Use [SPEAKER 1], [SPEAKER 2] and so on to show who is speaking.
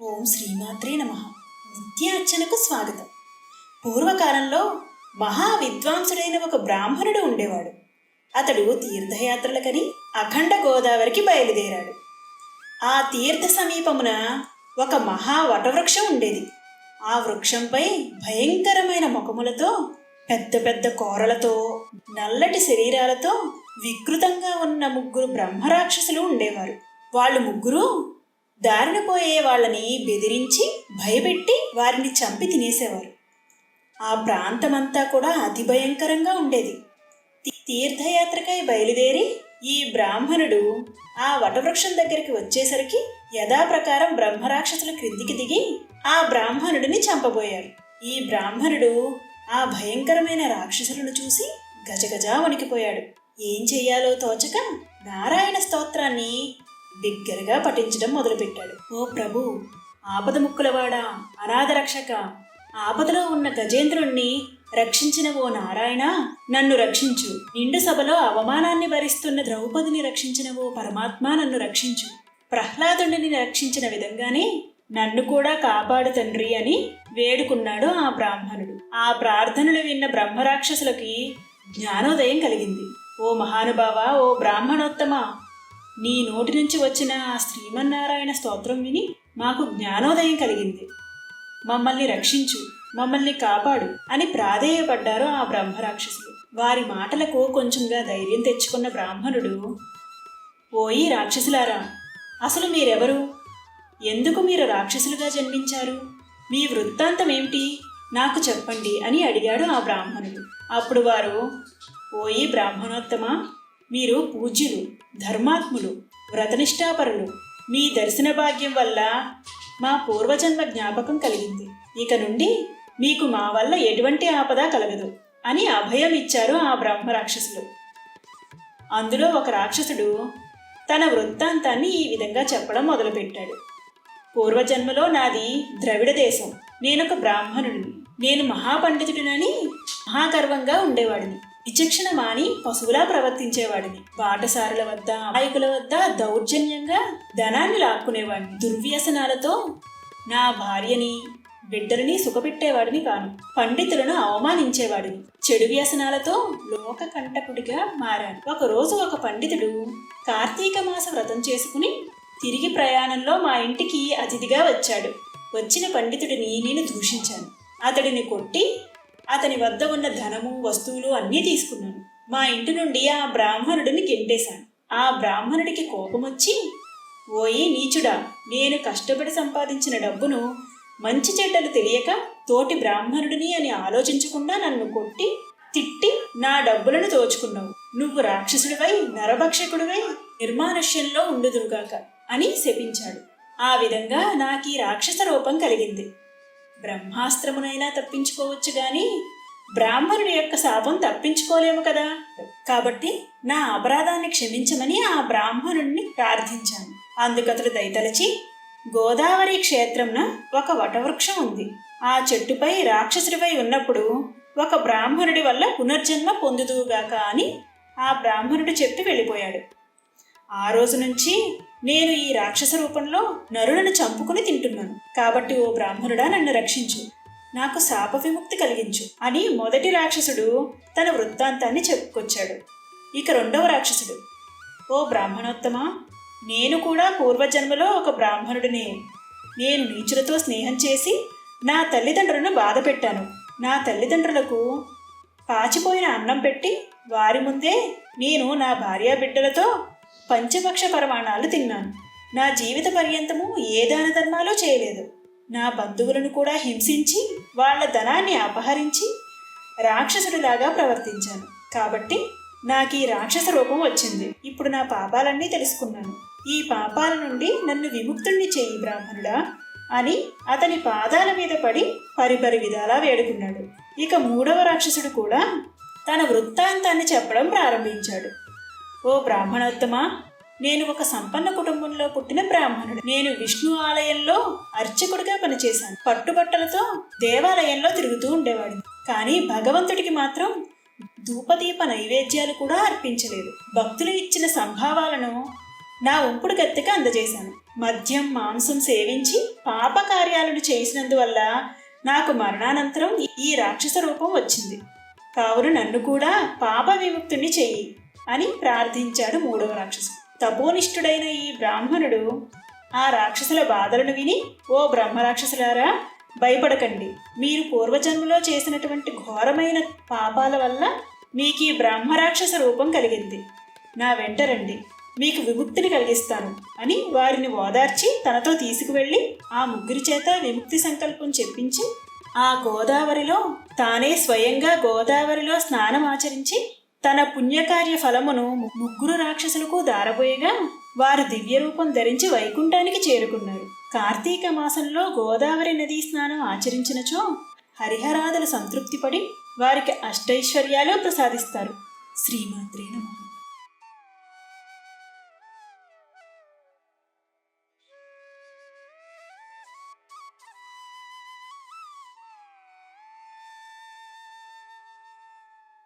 [SPEAKER 1] ఓం శ్రీమాత్రే నమ. నిత్యార్చనకు స్వాగతం. పూర్వకాలంలో మహా విద్వాంసుడైన ఒక బ్రాహ్మణుడు ఉండేవాడు. అతడు తీర్థయాత్రలకని అఖండ గోదావరికి బయలుదేరాడు. ఆ తీర్థ సమీపమున ఒక మహా వటవృక్షం ఉండేది. ఆ వృక్షంపై భయంకరమైన ముఖములతో పెద్ద పెద్ద కోరలతో నల్లటి శరీరాలతో వికృతంగా ఉన్న ముగ్గురు బ్రహ్మరాక్షసులు ఉండేవారు. వాళ్ళు ముగ్గురు దారిన పోయే వాళ్ళని బెదిరించి భయపెట్టి వారిని చంపి తినేసేవారు. ఆ ప్రాంతమంతా కూడా అతి భయంకరంగా ఉండేది తీర్థయాత్రకై బయలుదేరి ఈ బ్రాహ్మణుడు ఆ వటవృక్షం దగ్గరికి వచ్చేసరికి యథాప్రకారం బ్రహ్మరాక్షసుల క్రిందికి దిగి ఆ బ్రాహ్మణుడిని చంపబోయారు ఈ బ్రాహ్మణుడు ఆ భయంకరమైన రాక్షసులను చూసి గజగజా వణికిపోయాడు. ఏం చెయ్యాలో తోచక నారాయణ స్తోత్రాన్ని దగ్గరగా పఠించడం మొదలుపెట్టాడు. ఓ ప్రభు ఆపద ముక్కులవాడా అనాథ రక్షక ఆపదలో ఉన్న గజేంద్రుణ్ణి రక్షించిన ఓ నారాయణ నన్ను రక్షించు. నిండు సభలో అవమానాన్ని భరిస్తున్న ద్రౌపదిని రక్షించిన ఓ పరమాత్మ నన్ను రక్షించు. ప్రహ్లాదుడిని రక్షించిన విధంగానే నన్ను కూడా కాపాడు తండ్రి అని వేడుకున్నాడు ఆ బ్రాహ్మణుడు. ఆ ప్రార్థనలు విన్న బ్రహ్మరాక్షసులకి జ్ఞానోదయం కలిగింది. ఓ మహానుభావ ఓ బ్రాహ్మణోత్తమ నీ నోటి నుంచి వచ్చిన ఆ శ్రీమన్నారాయణ స్తోత్రం విని మాకు జ్ఞానోదయం కలిగింది. మమ్మల్ని రక్షించు మమ్మల్ని కాపాడు అని ప్రాధేయపడ్డారు ఆ బ్రహ్మరాక్షసులు. వారి మాటలకు కొంచెంగా ధైర్యం తెచ్చుకున్న బ్రాహ్మణుడు ఓయి రాక్షసులారా అసలు మీరెవరు? ఎందుకు మీరు రాక్షసులుగా జన్మించారు? మీ వృత్తాంతం ఏమిటి? నాకు చెప్పండి అని అడిగాడు ఆ బ్రాహ్మణుడు. అప్పుడు వారు ఓయి బ్రాహ్మణోత్తమ మీరు పూజ్యులు ధర్మాత్ములు వ్రతనిష్టాపరులు మీ దర్శన భాగ్యం వల్ల మా పూర్వజన్మ జ్ఞాపకం కలిగింది. ఇక నుండి మీకు మా వల్ల ఎటువంటి ఆపద కలగదు అని అభయం ఇచ్చారు ఆ బ్రహ్మ రాక్షసులు. అందులో ఒక రాక్షసుడు తన వృత్తాంతాన్ని ఈ విధంగా చెప్పడం మొదలుపెట్టాడు. పూర్వజన్మలో నాది ద్రవిడ దేశం. నేనొక బ్రాహ్మణుడిని. నేను మహాపండితుడినని మహాగర్వంగా ఉండేవాడిని. విచక్షణ మాని పశువులా ప్రవర్తించేవాడిని. బాటసారుల వద్ద నాయకుల వద్ద దౌర్జన్యంగా ధనాన్ని లాక్కునేవాడిని. దుర్వ్యసనాలతో నా భార్యని బిడ్డలని సుఖపెట్టేవాడిని కాను పండితులను అవమానించేవాడిని. చెడు వ్యసనాలతో లోక కంటకుడిగా మారాను. ఒకరోజు ఒక పండితుడు కార్తీక మాస వ్రతం చేసుకుని తిరిగి ప్రయాణంలో మా ఇంటికి అతిథిగా వచ్చాడు. వచ్చిన పండితుడిని నేను దూషించాను. అతడిని కొట్టి అతని వద్ద ఉన్న ధనము వస్తువులు అన్నీ తీసుకున్నాను. మా ఇంటి నుండి ఆ బ్రాహ్మణుడిని గెంటేశాను. ఆ బ్రాహ్మణుడికి కోపం వచ్చి ఓయి నీచుడా నేను కష్టపడి సంపాదించిన డబ్బును మంచి చెడ్డలు తెలియక తోటి బ్రాహ్మణుడిని అని ఆలోచించకుండా నన్ను కొట్టి తిట్టి నా డబ్బులను దోచుకున్నావు. నువ్వు రాక్షసుడివై నరభక్షకుడివై నిర్మానుష్యంలో ఉండుదురుగాక అని శపించాడు. ఆ విధంగా నాకు ఈ రాక్షస రూపం కలిగింది. బ్రహ్మాస్త్రమునైనా తప్పించుకోవచ్చు గాని బ్రాహ్మణుడి యొక్క శాపం తప్పించుకోలేము కదా. కాబట్టి నా అపరాధాన్ని క్షమించమని ఆ బ్రాహ్మణుడిని ప్రార్థించాను. అందుకతడు దయతలచి గోదావరి క్షేత్రంన ఒక వటవృక్షం ఉంది. ఆ చెట్టుపై రాక్షసుడిపై ఉన్నప్పుడు ఒక బ్రాహ్మణుడి వల్ల పునర్జన్మ పొందుదువుగాక అని ఆ బ్రాహ్మణుడు చెప్పి వెళ్ళిపోయాడు. ఆ రోజు నుంచి నేను ఈ రాక్షస రూపంలో నరులను చంపుకుని తింటున్నాను. కాబట్టి ఓ బ్రాహ్మణుడా నన్ను రక్షించు. నాకు శాప విముక్తి కలిగించు అని మొదటి రాక్షసుడు తన వృత్తాంతాన్ని చెప్పుకొచ్చాడు. ఇక రెండవ రాక్షసుడు. ఓ బ్రాహ్మణోత్తమ నేను కూడా పూర్వజన్మలో ఒక బ్రాహ్మణుడినే. నేను నీచులతో స్నేహం చేసి నా తల్లిదండ్రులను బాధ పెట్టాను. నా తల్లిదండ్రులకు పాచిపోయిన అన్నం పెట్టి వారి ముందే నేను నా భార్యా బిడ్డలతో పంచపక్ష పరమాణాలు తిన్నాను. నా జీవిత పర్యంతము ఏ దాన ధర్మాలు చేయలేదు. నా బంధువులను కూడా హింసించి వాళ్ళ ధనాన్ని అపహరించి రాక్షసుడిలాగా ప్రవర్తించాను. కాబట్టి నాకు ఈ రాక్షస రూపం వచ్చింది. ఇప్పుడు నా పాపాలన్నీ తెలుసుకున్నాను. ఈ పాపాల నుండి నన్ను విముక్తుణ్ణి చేయి బ్రాహ్మణుడా అని అతని పాదాల మీద పడి పరిపరి విధాలా వేడుకున్నాడు. ఇక మూడవ రాక్షసుడు కూడా తన వృత్తాంతాన్ని చెప్పడం ప్రారంభించాడు. ఓ బ్రాహ్మణోత్తమ నేను ఒక సంపన్న కుటుంబంలో పుట్టిన బ్రాహ్మణుడు. నేను విష్ణు ఆలయంలో అర్చకుడిగా పనిచేశాను. పట్టుబట్టలతో దేవాలయంలో తిరుగుతూ ఉండేవాడిని. కానీ భగవంతుడికి మాత్రం ధూపదీప నైవేద్యాలు కూడా అర్పించలేదు. భక్తులు ఇచ్చిన సంభావాలను నా ఉంపుడు గత్తెకి అందజేశాను. మద్యం మాంసం సేవించి పాపకార్యాలను చేసినందువల్ల నాకు మరణానంతరం ఈ రాక్షస రూపం వచ్చింది. కావున నన్ను కూడా పాప విముక్తుని చెయ్యి. అని ప్రార్థించాడు మూడవ రాక్షసుడు. తపోనిష్ఠుడైన ఈ బ్రాహ్మణుడు ఆ రాక్షసుల బాధలను విని ఓ బ్రహ్మరాక్షసులారా భయపడకండి. మీరు పూర్వజన్మలో చేసినటువంటి ఘోరమైన పాపాల వల్ల మీకు ఈ బ్రహ్మరాక్షస రూపం కలిగింది. నా వెంట రండి. మీకు విముక్తిని కలిగిస్తాను అని వారిని ఓదార్చి తనతో తీసుకువెళ్ళి ఆ ముగ్గురి చేత విముక్తి సంకల్పం చెప్పించి ఆ గోదావరిలో తానే స్వయంగా గోదావరిలో స్నానం ఆచరించి తన పుణ్యకార్య ఫలమును ముగ్గురు రాక్షసులకు దారబోయగా వారు దివ్య రూపం ధరించి వైకుంఠానికి చేరుకున్నారు. కార్తీక మాసంలో గోదావరి నదీ స్నానం ఆచరించినచో హరిహరాదులు సంతృప్తిపడి వారికి అష్టైశ్వర్యాలు ప్రసాదిస్తారు. శ్రీమాత్రి